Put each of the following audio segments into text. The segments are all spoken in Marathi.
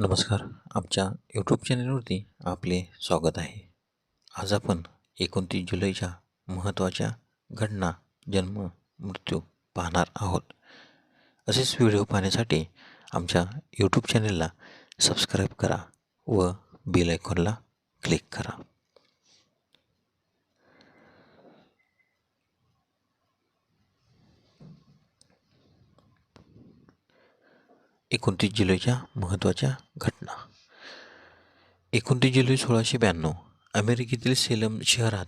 नमस्कार. आमच्या यूट्यूब चॅनलवरती आपले स्वागत आहे. आज आपण एकोणतीस जुलैच्या महत्त्वाच्या घटना जन्म मृत्यू पाहणार आहोत. असेच व्हिडिओ पाहण्यासाठी आमच्या यूट्यूब चॅनलला सबस्क्राईब करा व बेल आयकॉनला क्लिक करा. एकोणतीस जुलैच्या महत्त्वाच्या घटना. एकोणतीस जुलै सोळाशे ब्याण्णव अमेरिकेतील सेलम शहरात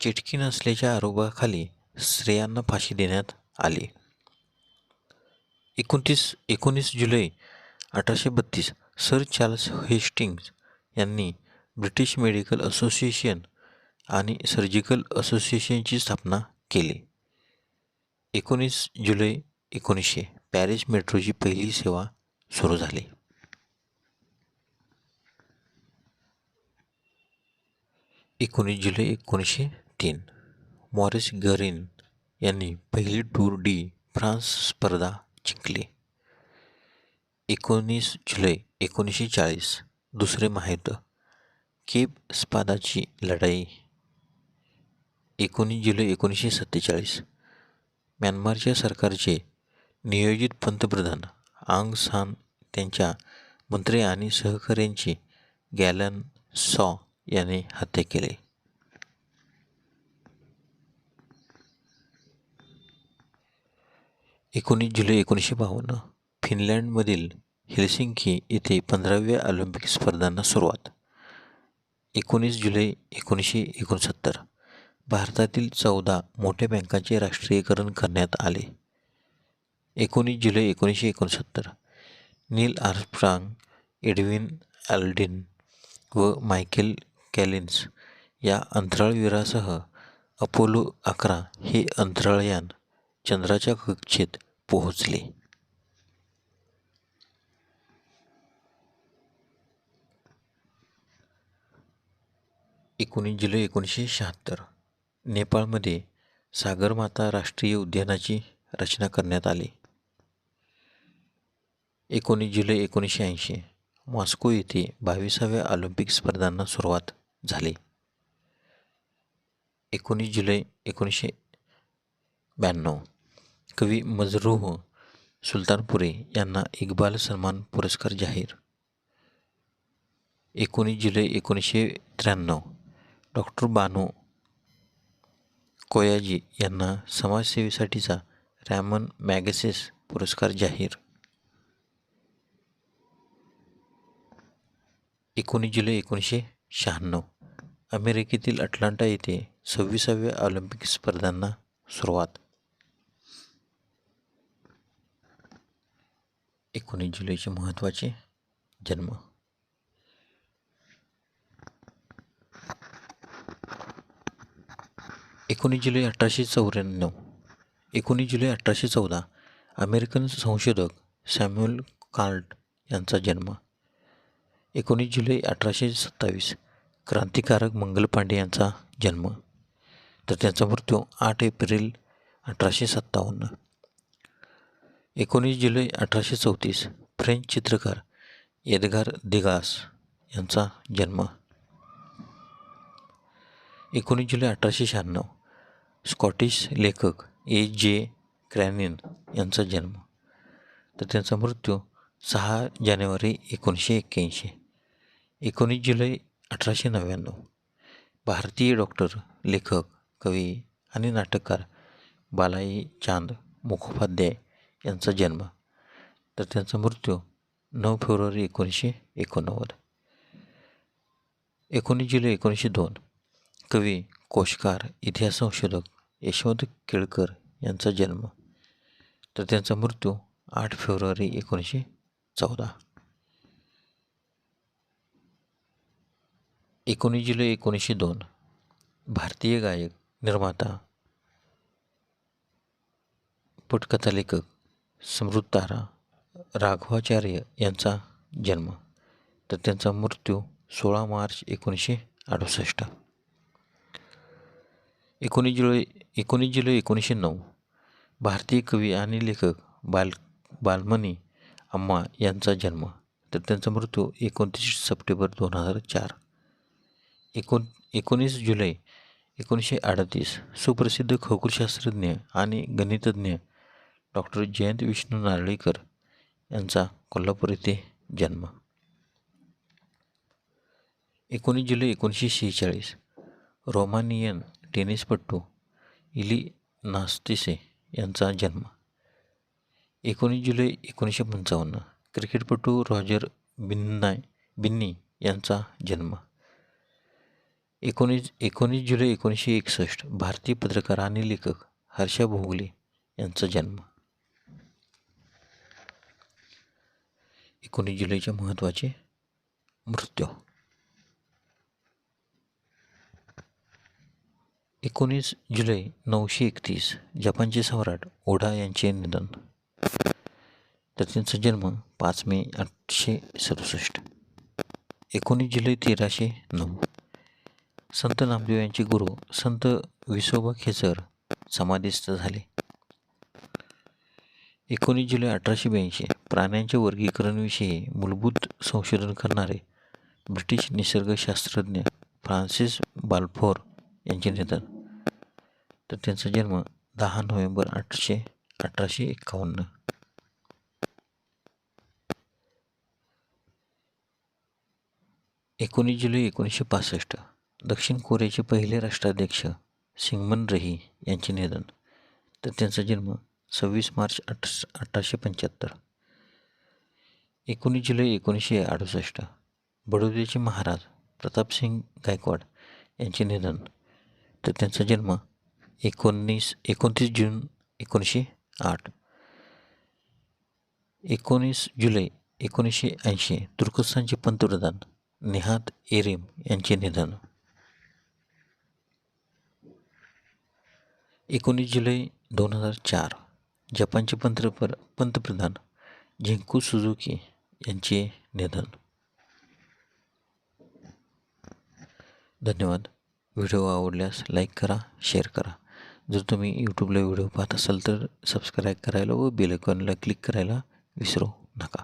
चिटकी नसल्याच्या आरोपाखाली स्त्रियांना फाशी देण्यात आली. एकोणतीस एकोणीस जुलै अठराशे बत्तीस सर चार्ल्स हेस्टिंग्ज यांनी ब्रिटिश मेडिकल असोसिएशन आणि सर्जिकल असोसिएशनची स्थापना केली. एकोणीस जुलै एकोणीसशे पॅरिस मेट्रोची पहिली सेवा सुरू झाली. एकोणीस जुलै एकोणीसशे तीन मॉरिस गरीन यांनी पहिली टूर डी फ्रान्स स्पर्धा जिंकली. एकोणीस जुलै एकोणीसशे चाळीस दुसरे महायुद्ध केप स्पादाची लढाई. एकोणीस जुलै एकोणीसशे सत्तेचाळीस म्यानमारच्या सरकारचे नियोजित पंतप्रधान आंग सान त्यांच्या मंत्री आणि सहकाऱ्यांची गॅलन सॉ याने हत्या केली. एकोणीस जुलै एकोणीसशे बावन्न फिनलँडमधील हेलसिंकी येथे पंधराव्या ऑलिम्पिक स्पर्धांना सुरुवात. एकोणीस जुलै एकोणीसशे एकोणसत्तर भारतातील चौदा मोठ्या बँकांचे राष्ट्रीयकरण करण्यात आले. एकोणीस जुलै एकोणीसशे एकोणसत्तर नील आर्मस्ट्रांग एडविन ॲल्डिन व मायकेल कॅलिन्स या अंतराळवीरासह अपोलो अकरा हे अंतराळयान चंद्राच्या कक्षेत पोहोचले. एकोणीस जुलै एकोणीसशे शहात्तर नेपाळमध्ये सागरमाता राष्ट्रीय उद्यानाची रचना करण्यात आली. एकोणीस जुलै एकोणीसशे ऐंशी मॉस्को येथे बावीसाव्या ऑलिम्पिक स्पर्धांना सुरुवात झाली. एकोणीस जुलै एकोणीसशे ब्याण्णव कवी मजरूह सुलतानपुरे यांना इक्बाल सन्मान पुरस्कार जाहीर. एकोणीस जुलै एकोणीसशे त्र्याण्णव डॉक्टर बानो कोयाजी यांना समाजसेवेसाठीचा रॅमन मॅगसेस पुरस्कार जाहीर. एकोणीस जुलै एकोणीसशे शहाण्णव. अमेरिकेतील अटलांटा येथे सव्वीसाव्या ऑलिम्पिक स्पर्धांना सुरुवात. एकोणीस जुलैचे महत्त्वाचे जन्म. एकोणीस जुलै अठराशे चौऱ्याण्णव. एकोणीस जुलै अठराशे चौदा. अमेरिकन संशोधक सॅम्युअल कार्ट यांचा जन्म. एकोणीस जुलै अठराशे सत्तावीस. क्रांतिकारक मंगल पांडे यांचा जन्म. तर त्यांचा मृत्यू आठ एप्रिल अठराशे सत्तावन्न. एकोणीस जुलै अठराशे चौतीस. फ्रेंच चित्रकार एदगार दिगास यांचा जन्म. एकोणीस जुलै अठराशे शहाण्णव. स्कॉटिश लेखक ए जे क्रॅनिन यांचा जन्म. तर त्यांचा मृत्यू सहा जानेवारी एकोणीसशे एक्क्याऐंशी. एकोणीस जुलै अठराशे नव्याण्णव. भारतीय डॉक्टर लेखक कवी आणि नाटककार बालाई चांद मुखोपाध्याय यांचा जन्म. तर त्यांचा मृत्यू नऊ फेब्रुवारी एकोणीसशे एकोणनव्वद. एकोणीस जुलै एकोणीसशे दोन. कवी कोशकार इतिहास संशोधक यशवंत केळकर यांचा जन्म. तर त्यांचा मृत्यू आठ फेब्रुवारी एकोणीसशे चौदा. एकोणीस जुलै एकोणीसशे दोन. भारतीय गायक निर्माता पटकथा लेखक समृद्धारा राघवाचार्य यांचा जन्म तर त्यांचा मृत्यू सोळा मार्च एकोणीसशे अडुसष्ट. एकोणीस जुलै एकोणीस जुलै एकोणीसशे नऊ भारतीय कवी आणि लेखक बाल बालमणी अम्मा यांचा जन्म तर त्यांचा मृत्यू एकोणतीस सप्टेंबर दोन हजार चार. एकोण एकोणीस जुलै एकोणीसशे अडतीस सुप्रसिद्ध खगोलशास्त्रज्ञ आणि गणितज्ञ डॉक्टर जयंत विष्णू नारळीकर यांचा कोल्हापूर येथे जन्म. एकोणीस जुलै एकोणीसशे शेहेचाळीस रोमानियन टेनिसपटू इली नास्तिसे यांचा जन्म. एकोणीस जुलै एकोणीसशे पंचावन्न क्रिकेटपटू रॉजर बिन्नाय बिन्नी यांचा जन्म. एकोणीस एकोणीस जुलै एकोणीसशे एकसष्ट भारतीय पत्रकार आणि लेखक हर्षा भोगले यांचा जन्म. एकोणीस जुलैचे महत्त्वाचे मृत्यू. एकोणीस जुलै नऊशे एकतीस जपानचे सम्राट ओढा यांचे निधन. तर त्यांचा जन्म पाच मे आठशे सदुसष्ट. एकोणीस जुलै तेराशे नऊ. संत नामदेव यांचे गुरु संत विसोबा खेचर समाधीस्थ झाले. एकोणीस जुलै अठराशे ब्याऐंशी प्राण्यांच्या वर्गीकरणविषयी मूलभूत संशोधन करणारे ब्रिटिश निसर्गशास्त्रज्ञ फ्रान्सिस बाल्फोर यांचे निधन. तर त्यांचा जन्म दहा नोव्हेंबर आठशे अठराशे एकावन्न. एकोणीस जुलै एकोणीसशे पासष्ट दक्षिण कोरियाचे पहिले राष्ट्राध्यक्ष सिंगमन रही यांचे निधन तर त्यांचा जन्म सव्वीस मार्च अठ अठराशे पंच्याहत्तर. एकोणीस जुलै एकोणीसशे अडुसष्ट बडोद्याचे महाराज प्रतापसिंग गायकवाड यांचे निधन तर त्यांचा जन्म एकोणीस एकोणतीस जून एकोणीसशे आठ. एकोणीस जुलै एकोणीसशे ऐंशी तुर्कस्तानचे पंतप्रधान नेहात एरेम यांचे निधन. एकोणीस जुलै दोन हजार चार जपानचे पंतप्र पंतप्रधान झिंकू सुझुकी यांचे निधन. धन्यवाद. व्हिडिओ आवडल्यास लाईक करा शेअर करा. जर तुम्ही यूट्यूबला व्हिडिओ पाहत असाल तर सबस्क्राईब करायला व बेल आयकॉनला क्लिक करायला विसरू नका.